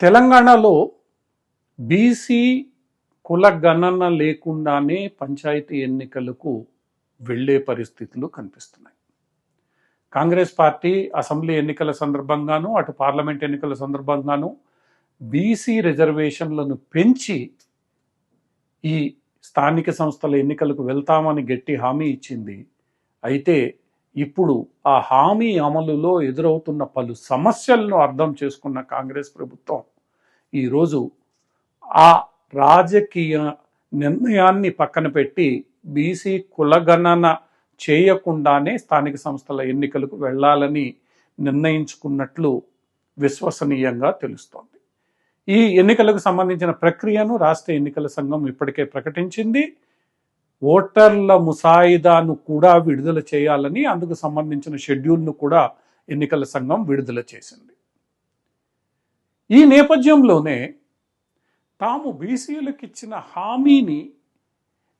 తెలంగాణలో బీసీ కుల గణన లేకుండానే పంచాయతీ ఎన్నికలకు వెళ్ళే పరిస్థితులు కనిపిస్తున్నాయి. కాంగ్రెస్ పార్టీ అసెంబ్లీ ఎన్నికల సందర్భంగాను అటు పార్లమెంట్ ఎన్నికల సందర్భంగాను బీసీ రిజర్వేషన్లను పెంచి ఈ స్థానిక సంస్థల ఎన్నికలకు వెళ్తామని గట్టి హామీ ఇచ్చింది. అయితే ఇప్పుడు ఆ హామీ అమలులో ఎదురవుతున్న పలు సమస్యలను అర్థం చేసుకున్న కాంగ్రెస్ ప్రభుత్వం ఈరోజు ఆ రాజకీయ నిర్ణయాన్ని పక్కన పెట్టి బీసీ కులగణన చేయకుండానే స్థానిక సంస్థల ఎన్నికలకు వెళ్ళాలని నిర్ణయించుకున్నట్లు విశ్వసనీయంగా తెలుస్తోంది. ఈ ఎన్నికలకు సంబంధించిన ప్రక్రియను రాష్ట్ర ఎన్నికల సంఘం ఇప్పటికే ప్రకటించింది. ఓటర్ల ముసాయిదాను కూడా విడుదల చేయాలని అందుకు సంబంధించిన షెడ్యూల్ను కూడా ఎన్నికల సంఘం విడుదల చేసింది. ఈ నేపథ్యంలోనే తాము బీసీలకు ఇచ్చిన హామీని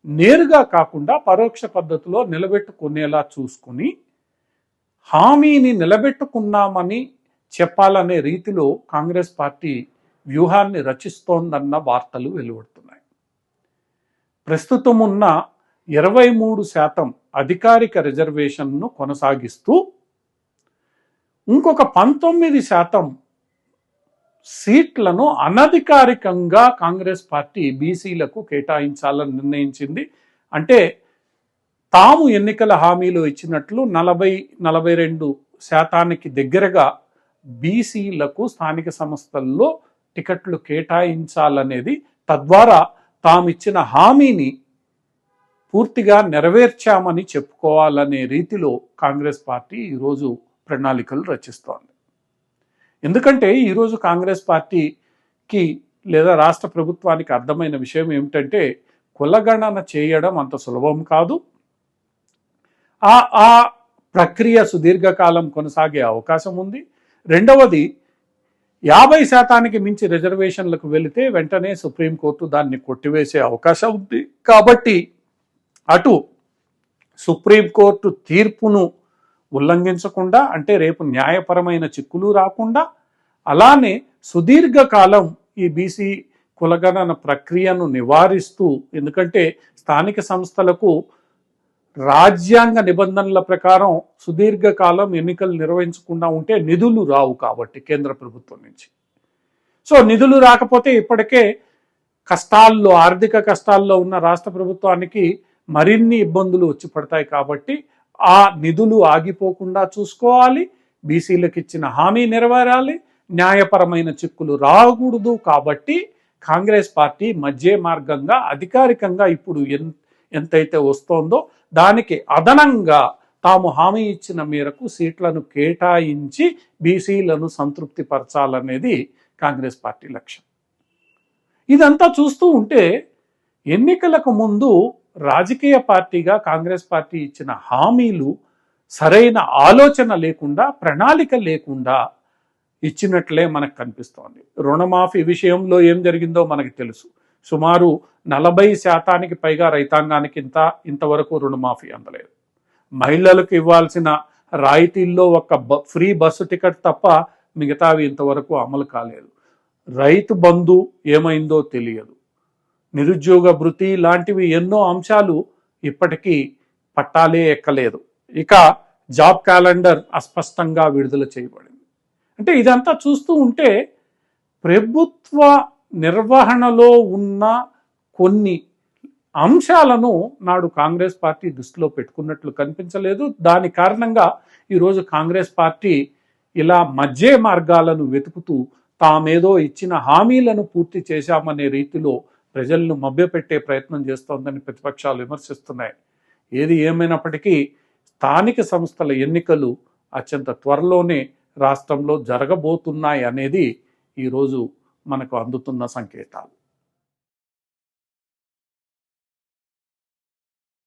నేరుగా కాకుండా పరోక్ష పద్ధతిలో నిలబెట్టుకునేలా చూసుకుని హామీని నిలబెట్టుకున్నామని చెప్పాలనే రీతిలో కాంగ్రెస్ పార్టీ వ్యూహాన్ని రచిస్తోందన్న వార్తలు వెలువడుతున్నాయి. ప్రస్తుతం ఉన్న ఇరవై మూడు శాతం అధికారిక రిజర్వేషన్ను కొనసాగిస్తూ ఇంకొక పంతొమ్మిది శాతం సీట్లను అనధికారికంగా కాంగ్రెస్ పార్టీ బీసీలకు కేటాయించాలని నిర్ణయించింది. అంటే తాము ఎన్నికల హామీలు ఇచ్చినట్లు నలభై నలభై రెండు శాతానికి దగ్గరగా బీసీలకు స్థానిక సంస్థల్లో టికెట్లు కేటాయించాలనేది తద్వారా తామిచ్చిన హామీని పూర్తిగా నెరవేర్చామని చెప్పుకోవాలనే రీతిలో కాంగ్రెస్ పార్టీ ఈరోజు ప్రణాళికలు రచిస్తోంది. ఎందుకంటే ఈరోజు కాంగ్రెస్ పార్టీకి లేదా రాష్ట్ర ప్రభుత్వానికి అర్థమైన విషయం ఏమిటంటే కులగణన చేయడం అంత సులభం కాదు. ఆ ఆ ప్రక్రియ సుదీర్ఘకాలం కొనసాగే అవకాశం ఉంది. రెండవది యాభై శాతానికి మించి రిజర్వేషన్లకు వెళితే వెంటనే సుప్రీంకోర్టు దాన్ని కొట్టివేసే అవకాశం ఉంది. కాబట్టి అటు సుప్రీంకోర్టు తీర్పును ఉల్లంఘించకుండా అంటే రేపు న్యాయపరమైన చిక్కులు రాకుండా అలానే సుదీర్ఘకాలం ఈ బీసీ కులగణన ప్రక్రియను నివారిస్తూ ఎందుకంటే స్థానిక సంస్థలకు రాజ్యాంగ నిబంధనల ప్రకారం సుదీర్ఘకాలం ఎన్నికలు నిర్వహించకుండా ఉంటే నిధులు రావు కాబట్టి కేంద్ర ప్రభుత్వం నుంచి. సో నిధులు రాకపోతే ఇప్పటికే కష్టాల్లో ఆర్థిక కష్టాల్లో ఉన్న రాష్ట్ర ప్రభుత్వానికి మరిన్ని ఇబ్బందులు వచ్చి పడతాయి కాబట్టి ఆ నిధులు ఆగిపోకుండా చూసుకోవాలి బీసీలకు ఇచ్చిన హామీ నెరవేరాలి న్యాయపరమైన చిక్కులు రాకూడదు కాబట్టి కాంగ్రెస్ పార్టీ మధ్య మార్గంగా అధికారికంగా ఇప్పుడు ఎంత ఎంతైతే వస్తోందో దానికి అదనంగా తాము హామీ ఇచ్చిన మేరకు సీట్లను కేటాయించి బీసీలను సంతృప్తి పరచాలనేది కాంగ్రెస్ పార్టీ లక్ష్యం. ఇదంతా చూస్తూ ఉంటే ఎన్నికలకు ముందు రాజకీయ పార్టీగా కాంగ్రెస్ పార్టీ ఇచ్చిన హామీలు సరైన ఆలోచన లేకుండా ప్రణాళిక లేకుండా ఇచ్చినట్లే మనకు కనిపిస్తోంది. రుణమాఫీ విషయంలో ఏం జరిగిందో మనకి తెలుసు. సుమారు నలభై శాతానికి పైగా రైతాంగానికి ఇంత ఇంతవరకు రుణమాఫీ అందలేదు. మహిళలకు ఇవ్వాల్సిన రాయితీల్లో ఒక బ ఫ్రీ బస్సు టికెట్ తప్ప మిగతావి ఇంతవరకు అమలు కాలేదు. రైతు బంధు ఏమైందో తెలియదు. నిరుద్యోగ భృతి లాంటివి ఎన్నో అంశాలు ఇప్పటికీ పట్టాలే ఎక్కలేదు. ఇక జాబ్ క్యాలెండర్ అస్పష్టంగా విడుదల చేయబడింది. అంటే ఇదంతా చూస్తూ ఉంటే ప్రభుత్వ నిర్వహణలో ఉన్న కొన్ని అంశాలను నాడు కాంగ్రెస్ పార్టీ దృష్టిలో పెట్టుకున్నట్లు కనిపించలేదు. దాని కారణంగా ఈరోజు కాంగ్రెస్ పార్టీ ఇలా మధ్య మార్గాలను వెతుకుతూ తామేదో ఇచ్చిన హామీలను పూర్తి చేశామనే రీతిలో ప్రజలను మభ్యపెట్టే ప్రయత్నం చేస్తోందని ప్రతిపక్షాలు విమర్శిస్తున్నాయి. ఏది ఏమైనప్పటికీ స్థానిక సంస్థల ఎన్నికలు అత్యంత త్వరలోనే రాష్ట్రంలో జరగబోతున్నాయి అనేది ఈరోజు మనకు అందుతున్న సంకేతాలు.